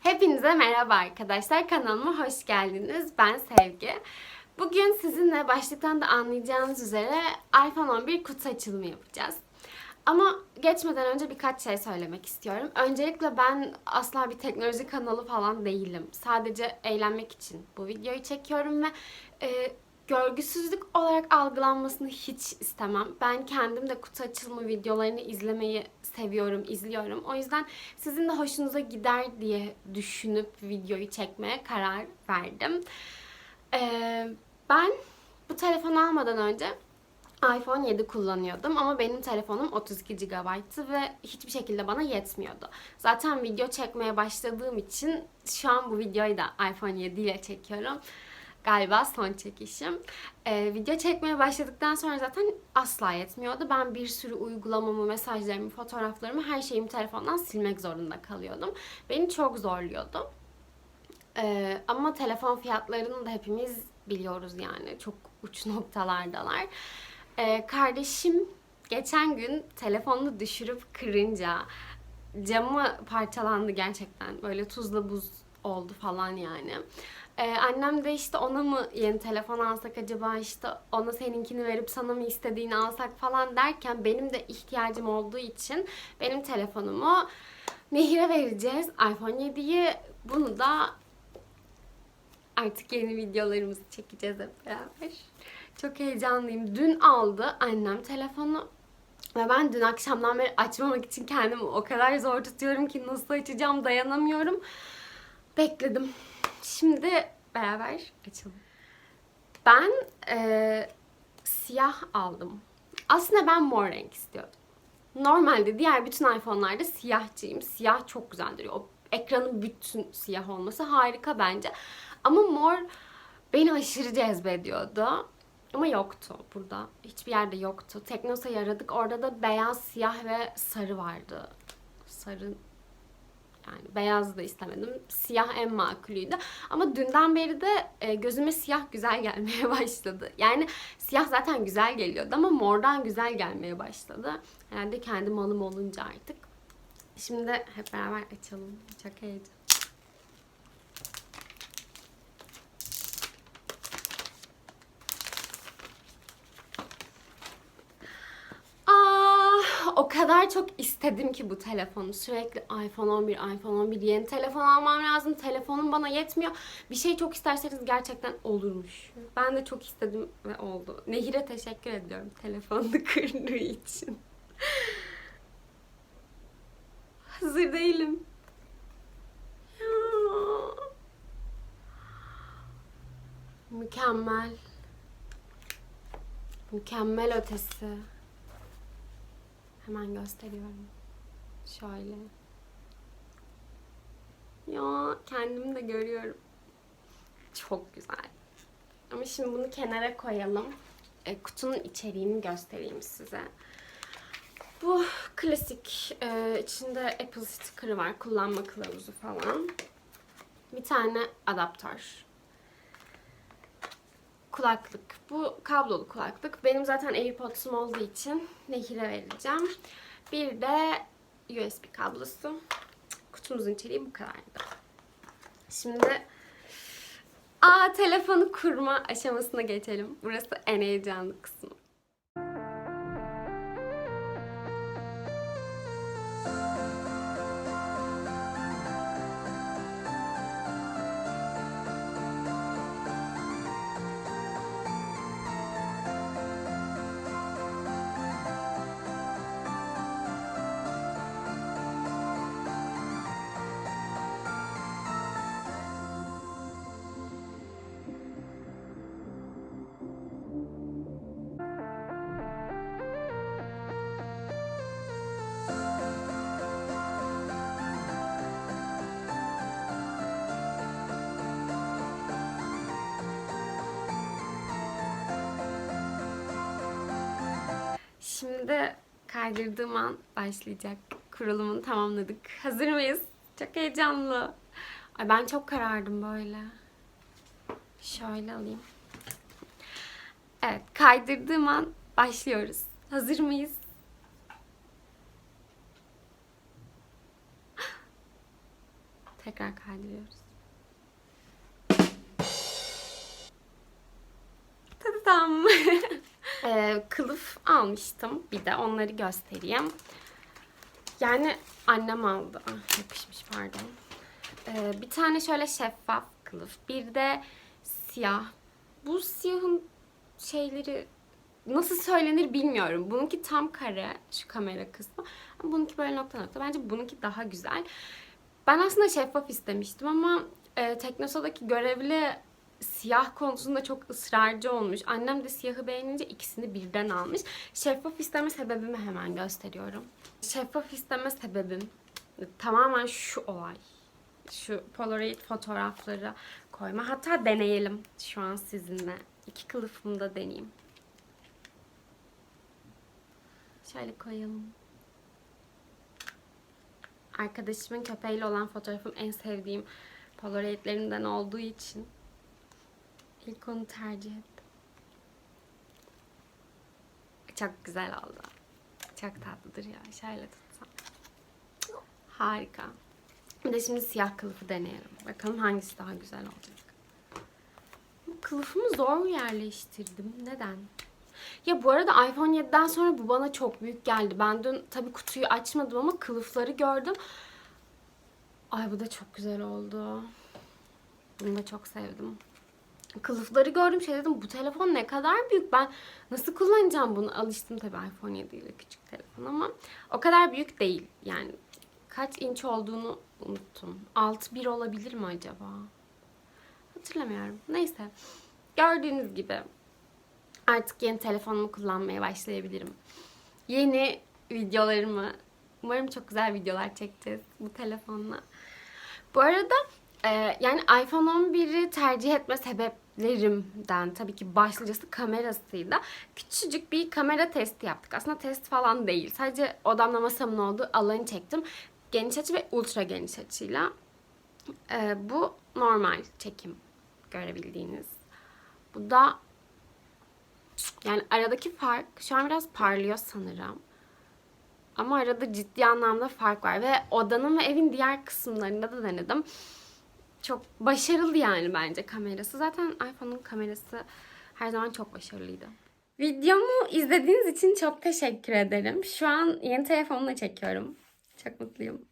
Hepinize merhaba arkadaşlar. Kanalıma hoş geldiniz. Ben Sevgi. Bugün sizinle başlıktan da anlayacağınız üzere iPhone 11 kutu açılımı yapacağız. Ama geçmeden önce birkaç şey söylemek istiyorum. Öncelikle ben asla bir teknoloji kanalı falan değilim. Sadece eğlenmek için bu videoyu çekiyorum ve e, görgüsüzlük olarak algılanmasını hiç istemem. Ben kendim de kutu açılımı videolarını izlemeyi seviyorum, izliyorum. O yüzden sizin de hoşunuza gider diye düşünüp videoyu çekmeye karar verdim. Ee, ben bu telefonu almadan önce iPhone 7 kullanıyordum ama benim telefonum 32 GB'tı ve hiçbir şekilde bana yetmiyordu. Zaten video çekmeye başladığım için şu an bu videoyu da iPhone 7 ile çekiyorum. Galiba son çekişim. Ee, video çekmeye başladıktan sonra zaten asla yetmiyordu. Ben bir sürü uygulamamı, mesajlarımı, fotoğraflarımı, her şeyimi telefondan silmek zorunda kalıyordum. Beni çok zorluyordu. Ee, ama telefon fiyatlarını da hepimiz biliyoruz yani. Çok uç noktalardalar. Ee, kardeşim geçen gün telefonunu düşürüp kırınca camı parçalandı gerçekten. Böyle tuzla buz oldu falan yani. Ee, annem de işte ona mı yeni telefon alsak acaba işte ona seninkini verip sana mı istediğini alsak falan derken benim de ihtiyacım olduğu için benim telefonumu Nehir'e vereceğiz. iPhone 7'yi bunu da artık yeni videolarımızı çekeceğiz hep beraber. Çok heyecanlıyım. Dün aldı annem telefonu. Ve ben dün akşamdan beri açmamak için kendimi o kadar zor tutuyorum ki nasıl açacağım dayanamıyorum. Bekledim. Şimdi beraber açalım. Ben eee, siyah aldım. Aslında ben mor renk istiyordum. Normalde diğer bütün iPhone'larda siyahçıyım. Siyah çok güzel duruyor. O ekranın bütün siyah olması harika bence. Ama mor beni aşırı cezbediyordu. Ama yoktu burada. Hiçbir yerde yoktu. Teknosa'yı aradık. Orada da beyaz, siyah ve sarı vardı. Sarı yani beyaz da istemedim. Siyah en makulüydü. Ama dünden beri de e, gözüme siyah güzel gelmeye başladı. Yani siyah zaten güzel geliyordu ama mordan güzel gelmeye başladı. Herhalde kendi malım olunca artık. Şimdi hep beraber açalım. Çok heyecan. Ah, o kadar çok istedim ki bu telefonu. Sürekli iPhone 11, iPhone 11 yeni telefon almam lazım. Telefonum bana yetmiyor. Bir şey çok isterseniz gerçekten olurmuş. Ben de çok istedim ve oldu. Nehir'e teşekkür ediyorum telefonunu kırdığı için. Hazır değilim. Mükemmel. Mükemmel ötesi. Hemen gösteriyorum. Şöyle. Ya kendimi de görüyorum. Çok güzel. Ama şimdi bunu kenara koyalım. E, kutunun içeriğini göstereyim size. Bu klasik. e, içinde Apple sticker'ı var. Kullanma kılavuzu falan. Bir tane adaptör. Kulaklık. Bu kablolu kulaklık. Benim zaten AirPods'um olduğu için Nehir'e vereceğim. Bir de USB kablosu. Kutumuzun içeriği bu kadardı. Şimdi Aa telefonu kurma aşamasına geçelim. Burası en heyecanlı kısmı. Şimdi kaydırdığım an başlayacak. Kurulumun tamamladık. Hazır mıyız? Çok heyecanlı. Ay ben çok karardım böyle. Şöyle alayım. Evet, kaydırdığım an başlıyoruz. Hazır mıyız? Tekrar kaydırıyoruz. Tadam. ee, kılıf almıştım. Bir de onları göstereyim. Yani annem aldı. Ah, yapışmış pardon. Ee, bir tane şöyle şeffaf kılıf. Bir de siyah. Bu siyahın şeyleri nasıl söylenir bilmiyorum. Bununki tam kare şu kamera kısmı. Bununki böyle nokta nokta. Bence bununki daha güzel. Ben aslında şeffaf istemiştim ama e, Teknosa'daki görevli siyah konusunda çok ısrarcı olmuş. Annem de siyahı beğenince ikisini birden almış. Şeffaf isteme sebebimi hemen gösteriyorum. Şeffaf isteme sebebim tamamen şu olay. Şu Polaroid fotoğrafları koyma. Hatta deneyelim şu an sizinle. İki kılıfımı da deneyeyim. Şöyle koyalım. Arkadaşımın köpeğiyle olan fotoğrafım en sevdiğim Polaroid'lerimden olduğu için ilk onu tercih ettim. Çok güzel oldu. Çok tatlıdır ya. Şöyle tutsam. Harika. Bir de şimdi siyah kılıfı deneyelim. Bakalım hangisi daha güzel olacak. Bu Kılıfımı zor yerleştirdim. Neden? Ya bu arada iPhone 7'den sonra bu bana çok büyük geldi. Ben dün tabii kutuyu açmadım ama kılıfları gördüm. Ay bu da çok güzel oldu. Bunu da çok sevdim. Kılıfları gördüm şey dedim bu telefon ne kadar büyük? Ben nasıl kullanacağım bunu? Alıştım tabii iPhone 7 ile küçük telefon ama o kadar büyük değil. Yani kaç inç olduğunu unuttum. 6.1 olabilir mi acaba? Hatırlamıyorum. Neyse. Gördüğünüz gibi artık yeni telefonumu kullanmaya başlayabilirim. Yeni videolarımı umarım çok güzel videolar çekeceğiz bu telefonla. Bu arada yani iPhone 11'i tercih etme sebeplerimden tabii ki başlıcası kamerasıydı. Küçücük bir kamera testi yaptık. Aslında test falan değil. Sadece odamda masamın olduğu alanı çektim. Geniş açı ve ultra geniş açıyla. Ee, bu normal çekim görebildiğiniz. Bu da yani aradaki fark şu an biraz parlıyor sanırım. Ama arada ciddi anlamda fark var ve odanın ve evin diğer kısımlarında da denedim çok başarılı yani bence kamerası. Zaten iPhone'un kamerası her zaman çok başarılıydı. Videomu izlediğiniz için çok teşekkür ederim. Şu an yeni telefonla çekiyorum. Çok mutluyum.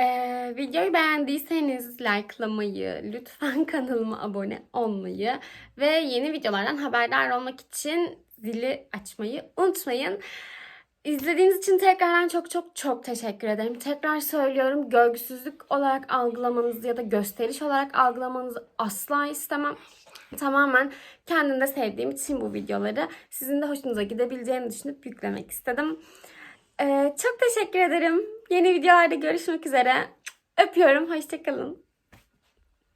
Ee, videoyu beğendiyseniz likelamayı, lütfen kanalıma abone olmayı ve yeni videolardan haberdar olmak için zili açmayı unutmayın. İzlediğiniz için tekrardan çok çok çok teşekkür ederim. Tekrar söylüyorum görgüsüzlük olarak algılamanızı ya da gösteriş olarak algılamanızı asla istemem. Tamamen kendimde sevdiğim için bu videoları sizin de hoşunuza gidebileceğini düşünüp yüklemek istedim. Ee, çok teşekkür ederim. Yeni videolarda görüşmek üzere. Öpüyorum. Hoşçakalın.